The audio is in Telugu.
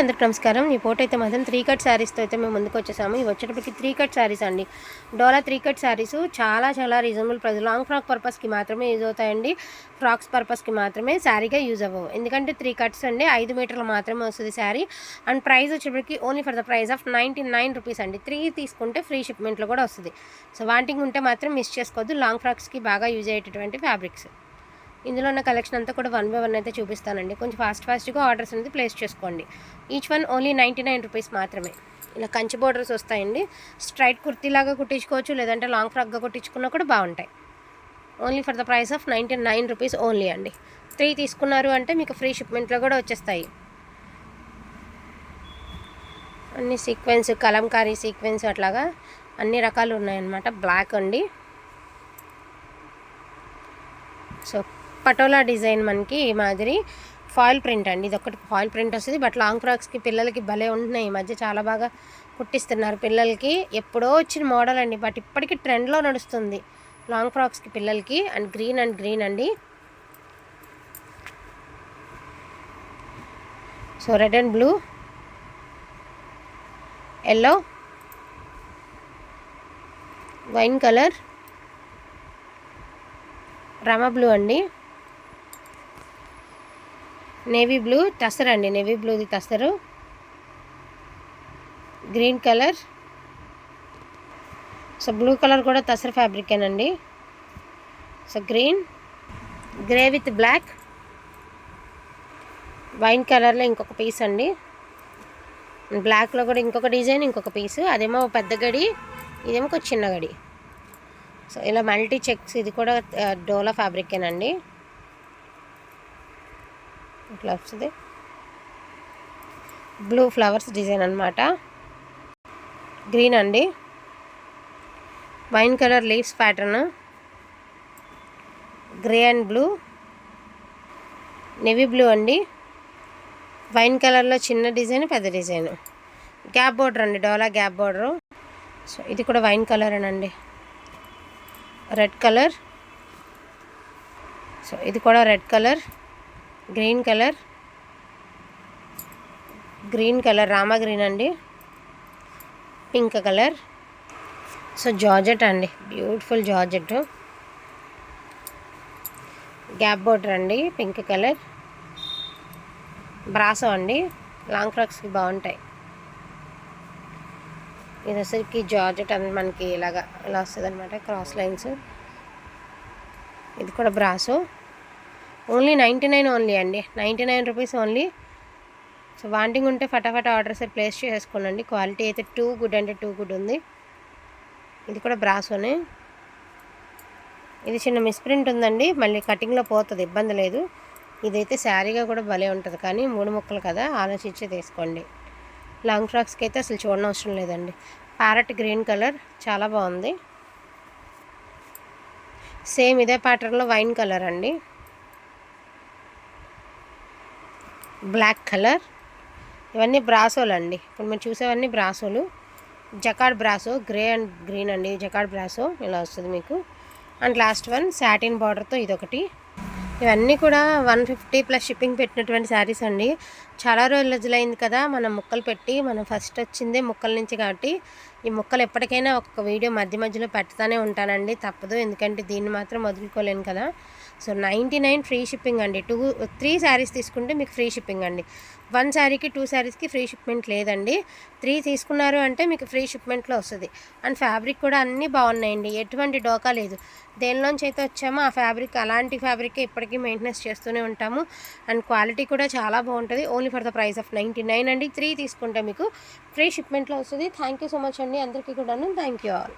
అందరికి నమస్కారం. ఈ ఫోటో అయితే మాత్రం త్రీ కట్ శారీస్తో అయితే మేము ముందుకు వచ్చేసాము. ఇవి వచ్చేటప్పటికి త్రీ కట్ శారీస్ అండి. డోలా త్రీ కట్ శారీస్ చాలా చాలా రీజనబుల్ ప్రైస్ లాంగ్ ఫ్రాక్ పర్పస్కి మాత్రమే యూజ్ అవుతాయండి. ఫ్రాక్స్ పర్పస్కి మాత్రమే శారీగా యూజ్ అవ్వవు. ఎందుకంటే త్రీ కట్స్ అండి. ఐదు మీటర్లు మాత్రమే వస్తుంది శారీ అండ్ ప్రైస్ వచ్చేటప్పటికి only for the price of ninety nine rupees అండి. త్రీ తీసుకుంటే ఫ్రీ షిప్మెంట్లో కూడా వస్తుంది. సో వాంటింగ్ ఉంటే మాత్రం మిస్ చేసుకోవద్దు. లాంగ్ ఫ్రాక్స్కి బాగా యూజ్ అయ్యేటటువంటి ఫ్యాబ్రిక్స్ ఇందులో ఉన్న కలెక్షన్ అంతా కూడా వన్ బై వన్ అయితే చూపిస్తానండి. కొంచెం ఫాస్ట్ ఫాస్ట్గా ఆర్డర్స్ అనేది ప్లేస్ చేసుకోండి. Each one only ninety nine rupees మాత్రమే. ఇలా కంచి బోర్డర్స్ వస్తాయండి. స్ట్రైట్ కుర్తీలాగా కుట్టించుకోవచ్చు లేదంటే లాంగ్ ఫ్రాక్గా కుట్టించుకున్నా కూడా బాగుంటాయి. Only for the price of ninety nine rupees only అండి. త్రీ తీసుకున్నారు అంటే మీకు ఫ్రీ షిప్మెంట్లో కూడా వచ్చేస్తాయి. అన్ని సీక్వెన్స్ కలంకారీ సీక్వెన్స్ అట్లాగా అన్ని రకాలు ఉన్నాయన్నమాట. బ్లాక్ అండి. సో పటోలా డిజైన్ మనకి ఈ మాదిరి ఫాయిల్ ప్రింట్ అండి. ఇది ఒకటి ఫాయిల్ ప్రింట్ వస్తుంది. బట్ లాంగ్ ఫ్రాక్స్కి పిల్లలకి భలే ఉంటున్నాయి. ఈ మధ్య చాలా బాగా కుట్టిస్తున్నారు పిల్లలకి. ఎప్పుడో వచ్చిన మోడల్ అండి. బట్ ఇప్పటికీ ట్రెండ్లో నడుస్తుంది. లాంగ్ ఫ్రాక్స్కి పిల్లలకి. అండ్ గ్రీన్ అండ్ గ్రీన్ అండి. So red and blue. Yellow. Wine colour. Rama blue అండి. నేవీ బ్లూ టసర్ అండి navy బ్లూది tussar green colour. So blue colour కూడా tussar ఫ్యాబ్రికేనండి. So green. Grey with black. Wine కలర్లో ఇంకొక పీస్ అండి. బ్లాక్లో కూడా ఇంకొక డిజైన్ ఇంకొక పీసు. అదేమో పెద్ద గడి ఇదేమో ఒక చిన్న గడి. సో ఇలా మల్టీ చెక్స్ ఇది కూడా డోలా ఫ్యాబ్రికేనండి. ఇట్లా వస్తుంది బ్లూ ఫ్లవర్స్ డిజైన్ అనమాట గ్రీన్ అండి. Wine colour leaves pattern. Grey and blue. Navy blue అండి. వైన్ కలర్లో చిన్న డిజైన్ పెద్ద డిజైన్. గ్యాప్ బోర్డర్ అండి డోలా గ్యాప్ బోర్డరు. సో ఇది కూడా వైన్ కలరేనండి. Red colour. సో ఇది కూడా red colour. Green colour. Green colour Rama green అండి. Pink colour. సో జార్జెట్ అండి. Beautiful georgette. గ్యాప్ బోర్డర్ అండి పింక్ కలర్. బ్రాసో అండి లాంగ్ ఫ్రాక్స్కి బాగుంటాయి. ఇది వచ్చరికి జార్జెట్ అని మనకి ఇలాగా ఇలా వస్తుంది అనమాట క్రాస్ లైన్స్. ఇది కూడా brasso. Only ninety nine only అండి. Ninety nine rupees only. So wanting ఉంటే ఫటాఫట ఆర్డర్స్ ప్లేస్ చేసుకోండి క్వాలిటీ అయితే టూ గుడ్ అంటే టూ గుడ్ ఉంది. ఇది కూడా బ్రాసోనే. ఇది చిన్న మిస్ప్రింట్ ఉందండి. మళ్ళీ కటింగ్లో పోతుంది ఇబ్బంది లేదు. ఇదైతే శారీగా కూడా భలే ఉంటుంది. కానీ మూడు ముక్కలు కదా ఆలోచించి తీసుకోండి. లాంగ్ ఫ్రాక్స్కి అయితే అసలు చూడనవసరం లేదండి. ప్యారెట్ గ్రీన్ కలర్ చాలా బాగుంది. సేమ్ ఇదే ప్యాటర్న్లో వైన్ కలర్ అండి. Black colour. ఇవన్నీ బ్రాసోలు అండి. ఇప్పుడు మీరు చూసేవన్నీ బ్రాసోలు. Jacquard brasso grey and green అండి. జకాడ్ బ్రాసో ఇలా వస్తుంది మీకు. అండ్ లాస్ట్ వన్ సాటిన్ బార్డర్తో ఇదొకటి. ఇవన్నీ కూడా వన్ ఫిఫ్టీ ప్లస్ షిప్పింగ్ పెట్టినటువంటి శారీస్ అండి. చాలా రోజులైంది కదా మనం ముక్కలు పెట్టి మనం ఫస్ట్ వచ్చిందే ముక్కల నుంచి కాబట్టి ఈ ముక్కలు ఎప్పటికైనా ఒక్కొక్క వీడియో మధ్య మధ్యలో పెడతానే ఉంటానండి. తప్పదు. ఎందుకంటే దీన్ని మాత్రం వదులుకోలేను కదా. So ninety nine free shipping అండి. టూ త్రీ శారీస్ తీసుకుంటే మీకు ఫ్రీ షిప్పింగ్ అండి. వన్ శారీకి టూ శారీస్కి ఫ్రీ షిప్మెంట్ లేదండి. త్రీ తీసుకున్నారు అంటే మీకు ఫ్రీ షిప్మెంట్లో వస్తుంది. అండ్ ఫ్యాబ్రిక్ కూడా అన్నీ బాగున్నాయండి. ఎటువంటి డోకా లేదు. దేనిలోంచి అయితే వచ్చామో ఆ ఫ్యాబ్రిక్ అలాంటి ఫ్యాబ్రిక్ ఇప్పటికీ మెయింటెనెన్స్ చేస్తూనే ఉంటాము. అండ్ క్వాలిటీ కూడా చాలా బాగుంటుంది. Only for the price of ninety nine అండి. త్రీ తీసుకుంటే మీకు ఫ్రీ షిప్మెంట్లో వస్తుంది. థ్యాంక్ యూ సో మచ్ అండి అందరికీ కూడాను థ్యాంక్ యూ ఆల్.